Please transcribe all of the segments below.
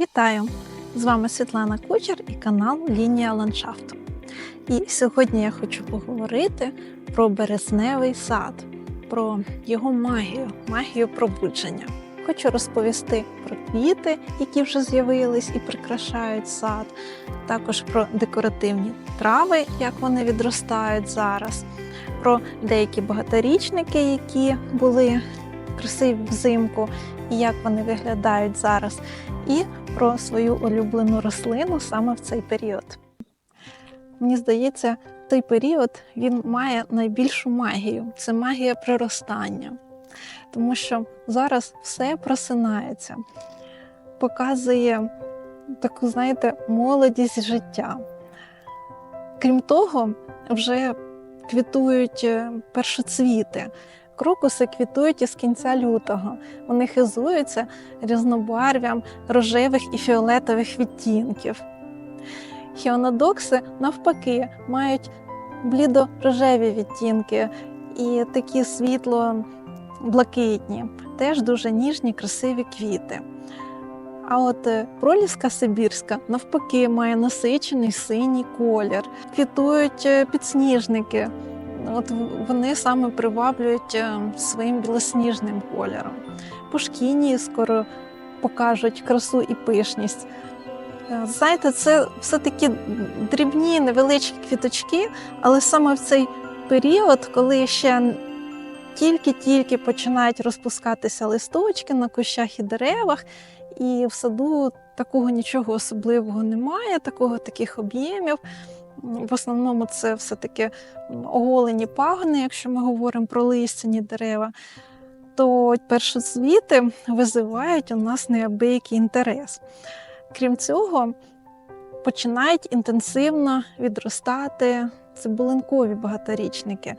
Вітаю! З вами Світлана Кучер і канал Лінія ландшафту. І сьогодні я хочу поговорити про березневий сад, про його магію, магію пробудження. Хочу розповісти про квіти, які вже з'явились і прикрашають сад, також про декоративні трави, як вони відростають зараз, про деякі багаторічники, які були красиві взимку, і як вони виглядають зараз, і про свою улюблену рослину саме в цей період. Мені здається, цей період він має найбільшу магію це магія приростання, тому що зараз все просинається, показує таку, знаєте, молодість життя. Крім того, вже квітують е, першоцвіти. Крокуси квітують із кінця лютого. Вони хизуються різнобарв'ям рожевих і фіолетових відтінків. Хіонодокси, навпаки, мають блідо-рожеві відтінки і такі світло-блакитні, теж дуже ніжні, красиві квіти. А от е, проліска Сибірська навпаки має насичений синій колір. Квітують е, підсніжники. От вони саме приваблюють е, своїм білосніжним кольором. Пушкіні скоро покажуть красу і пишність. Е, Знаєте, це все такі дрібні, невеличкі квіточки, але саме в цей період, коли ще тільки-тільки починають розпускатися листочки на кущах і деревах, і в саду такого нічого особливого немає, такого таких об'ємів. В основному це все-таки оголені пагони, якщо ми говоримо про листяні дерева, то першоцвіти визивають у нас неабиякий інтерес. Крім цього, починають інтенсивно відростати цибулинкові багаторічники.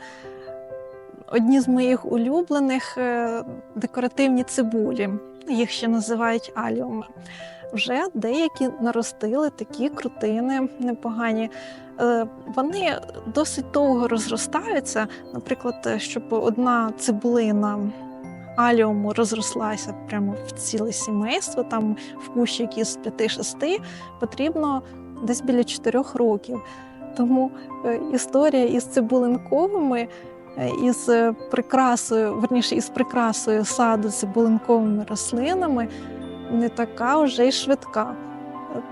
Одні з моїх улюблених е, декоративні цибулі, їх ще називають аліуми. Вже деякі наростили такі крутини непогані. Е, Вони досить довго розростаються. Наприклад, щоб одна цибулина аліуму розрослася прямо в ціле сімейство, там в кущі якісь 5-6, потрібно десь біля 4 років. Тому е, історія із цибулинковими, із прикрасою, верніше, із прикрасою саду цибулинковими рослинами не така вже й швидка.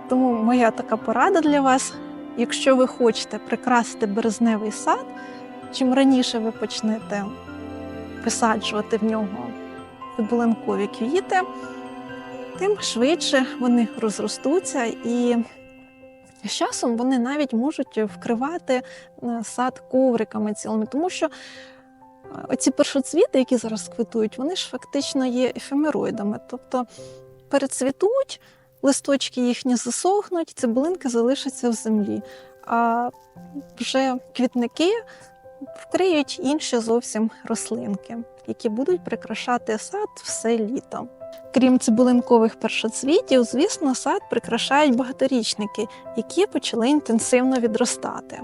Тому моя така порада для вас: якщо ви хочете прикрасити березневий сад, чим раніше ви почнете висаджувати в нього цибулинкові квіти, тим швидше вони розростуться і з часом вони навіть можуть вкривати е, сад ковриками цілими, тому що оці першоцвіти, які зараз квітують, вони ж фактично є ефемероїдами. Тобто перецвітуть, листочки їхні засохнуть, цибулинки залишаться в землі. А вже квітники вкриють інші зовсім рослинки, які будуть прикрашати сад все літо. Крім цибулинкових першоцвітів, звісно, сад прикрашають багаторічники, які почали інтенсивно відростати.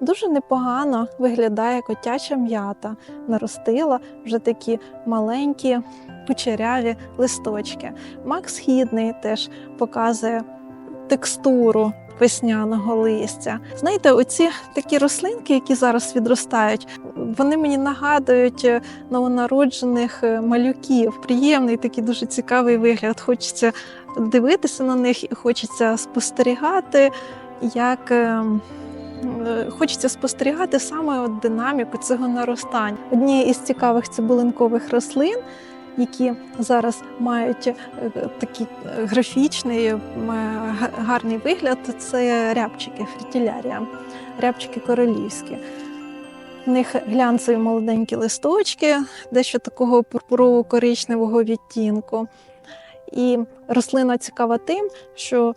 Дуже непогано виглядає котяча м'ята, наростила вже такі маленькі кучеряві листочки. Мак східний теж показує текстуру весняного листя. Знаєте, оці такі рослинки, які зараз відростають, вони мені нагадують е, новонароджених е, малюків. Приємний такий дуже цікавий вигляд. Хочеться дивитися на них і хочеться спостерігати, як. е, Хочеться спостерігати саме от динаміку цього наростання. Однією із цікавих цибулинкових рослин, які зараз мають е, такий графічний, е, гарний вигляд, це рябчики фрітілярія, рябчики королівські. В них глянцеві молоденькі листочки, дещо такого пурпурово-коричневого відтінку. І рослина цікава тим, що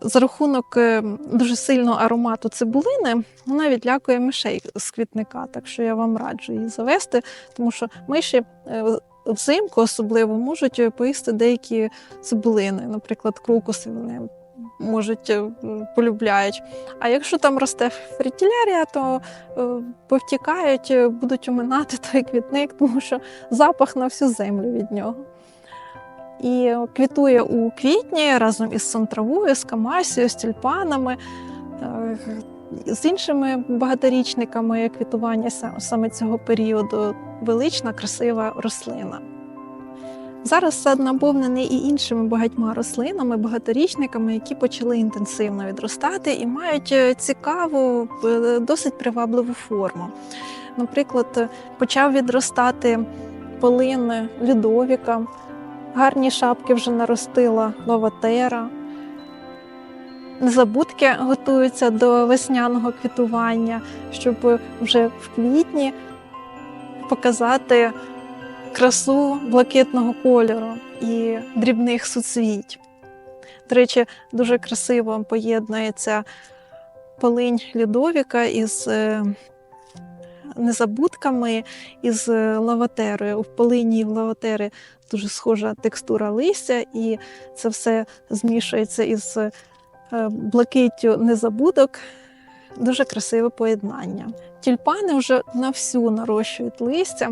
за рахунок е, дуже сильного аромату цибулини вона відлякує мишей з квітника. Так що я вам раджу її завести, тому що миші взимку особливо можуть поїсти деякі цибулини, наприклад, крокуси вони можуть е, полюбляють. А якщо там росте фрітілярія, то е, повтікають, е, будуть оминати той квітник, тому що запах на всю землю від нього. і квітує у квітні разом із сонтравою, з камасією, з тюльпанами, е, з іншими багаторічниками квітування саме цього періоду. Велична, красива рослина. Зараз сад наповнений і іншими багатьма рослинами, багаторічниками, які почали інтенсивно відростати і мають е, цікаву, е, досить привабливу форму. Наприклад, е, почав відростати полин Людовіка, гарні шапки вже наростила лаватера. Незабудки готуються до весняного квітування, щоб вже в квітні показати красу блакитного кольору і дрібних суцвіть. До речі, дуже красиво поєднується полинь Людовіка із е, незабудками, із лаватерою. В полині в лаватери дуже схожа текстура листя, і це все змішується із блакиттю незабудок. Дуже красиве поєднання. Тюльпани вже на всю нарощують листя.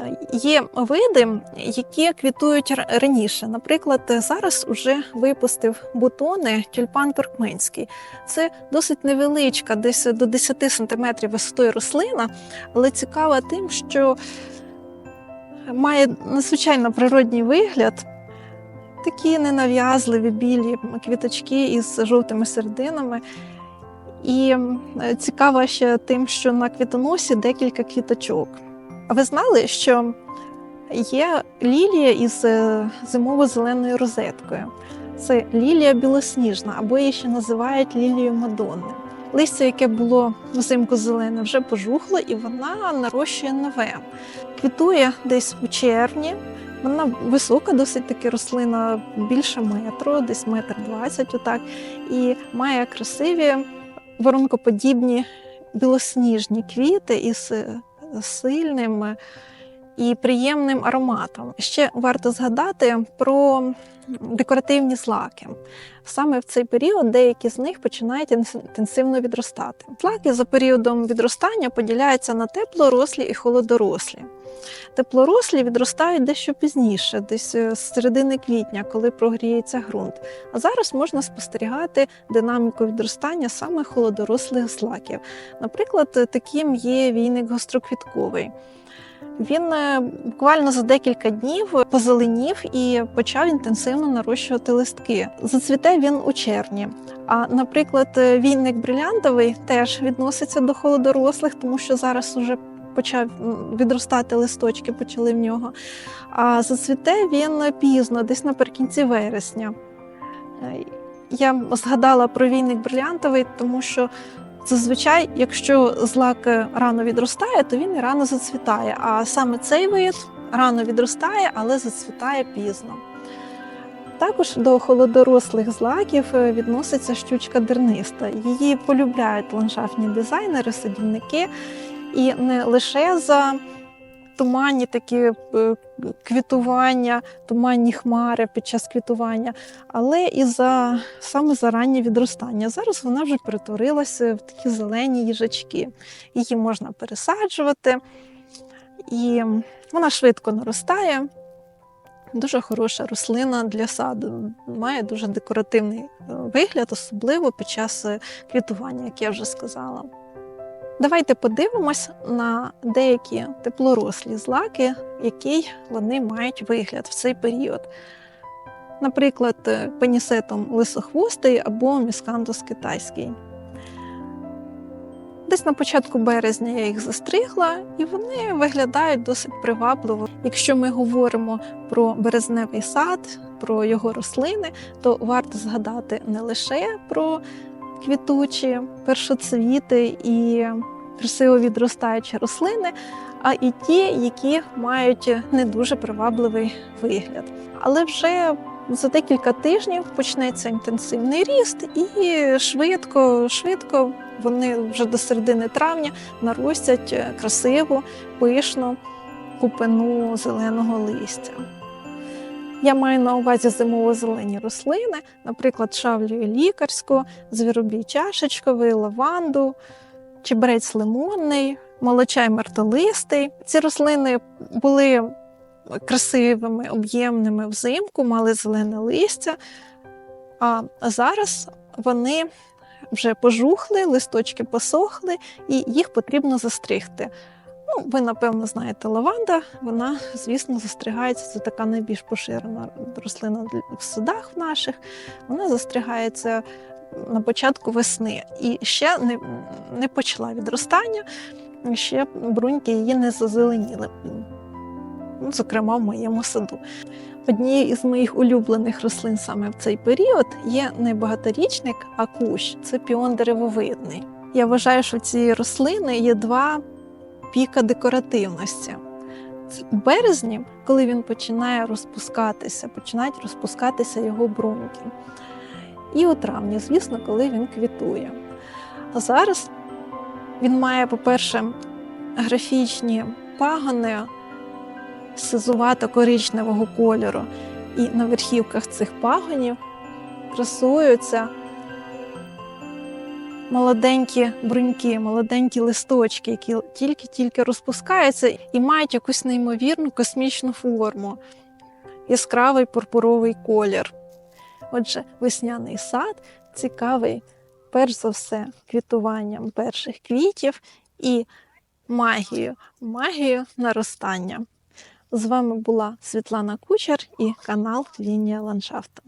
Е, Є види, які квітують раніше. Наприклад, зараз уже випустив бутони тюльпан туркменський. Це досить невеличка, десь до 10 см висотою рослина, але цікава тим, що має надзвичайно природній вигляд. Такі ненав'язливі білі квіточки із жовтими серединами. І цікаво ще тим, що на квітоносі декілька квіточок. А ви знали, що є лілія із е, зимово-зеленою розеткою? Це лілія білосніжна, або її ще називають лілією Мадонни. Листя, яке було взимку зелене, вже пожухло, і вона нарощує нове. Квітує десь у червні. Вона висока, досить таки рослина більше метру, десь метр двадцять, отак, і має красиві воронкоподібні білосніжні квіти із сильними. сильним і приємним ароматом. Ще варто згадати про декоративні злаки. Саме в цей період деякі з них починають інтенсивно відростати. Злаки за періодом відростання поділяються на теплорослі і холодорослі. Теплорослі відростають дещо пізніше, десь е, з середини квітня, коли прогріється ґрунт. А зараз можна спостерігати динаміку відростання саме холодорослих злаків. Наприклад, таким є війник гостроквітковий. Він е, буквально за декілька днів позеленів і почав інтенсивно нарощувати листки. Зацвіте він у червні. А, наприклад, е, війник брилянтовий теж відноситься до холодорослих, тому що зараз уже почав відростати листочки, почали в нього. А зацвіте він пізно, десь наприкінці вересня. Е, Я згадала про війник брилянтовий, тому що зазвичай, якщо злак рано відростає, то він і рано зацвітає. А саме цей вид рано відростає, але зацвітає пізно. Також до холодорослих злаків е, відноситься щучка дерниста. Її полюбляють ландшафтні дизайнери, садівники, і не лише за туманні такі е, квітування, туманні хмари під час квітування, але і за саме за раннє відростання. Зараз вона вже перетворилася в такі зелені їжачки. Її можна пересаджувати, і вона швидко наростає. Дуже хороша рослина для саду. Має дуже декоративний е, вигляд, особливо під час е, квітування, як я вже сказала. Давайте подивимось на деякі теплорослі злаки, який вони мають вигляд в цей період. Наприклад, е, пенісетом лисохвостий або міскандус китайський. Десь на початку березня я їх застригла, і вони виглядають досить привабливо. Якщо ми говоримо про березневий сад, про його рослини, то варто згадати не лише про квітучі першоцвіти і красиво відростаючі рослини, а і ті, які мають не дуже привабливий вигляд. Але вже за декілька тижнів почнеться інтенсивний ріст, і швидко, швидко вони вже до середини травня наростять красиву, пишну купину зеленого листя. Я маю на увазі зимово-зелені рослини, наприклад, шавлю лікарську, звіробій чашечковий, лаванду, чебрець лимонний, молочай мертолистий. Ці рослини були красивими, об'ємними взимку, мали зелене листя. А зараз вони вже пожухли, листочки посохли, і їх потрібно застригти. Ну, ви, напевно, знаєте, лаванда, вона, звісно, застригається. Це така найбільш поширена рослина в садах наших. Вона застригається на початку весни і ще не, не почала відростання, ще бруньки її не зазеленіли. Ну, Зокрема, в моєму саду. Однією із моїх улюблених рослин саме в цей період є не багаторічник, а кущ це піон деревовидний. Я вважаю, що в цієї рослини є два піка декоративності. У березні, коли він починає розпускатися, починають розпускатися його бруньки. І у травні, звісно, коли він квітує. А зараз він має, по-перше, графічні пагони сизувато-коричневого кольору. І на верхівках цих пагонів красуються молоденькі бруньки, молоденькі листочки, які тільки-тільки розпускаються і мають якусь неймовірну космічну форму, яскравий пурпуровий колір. Отже, весняний сад цікавий, перш за все, квітуванням перших квітів і магією, магією наростання. З вами була Світлана Кучер і канал Лінія ландшафту.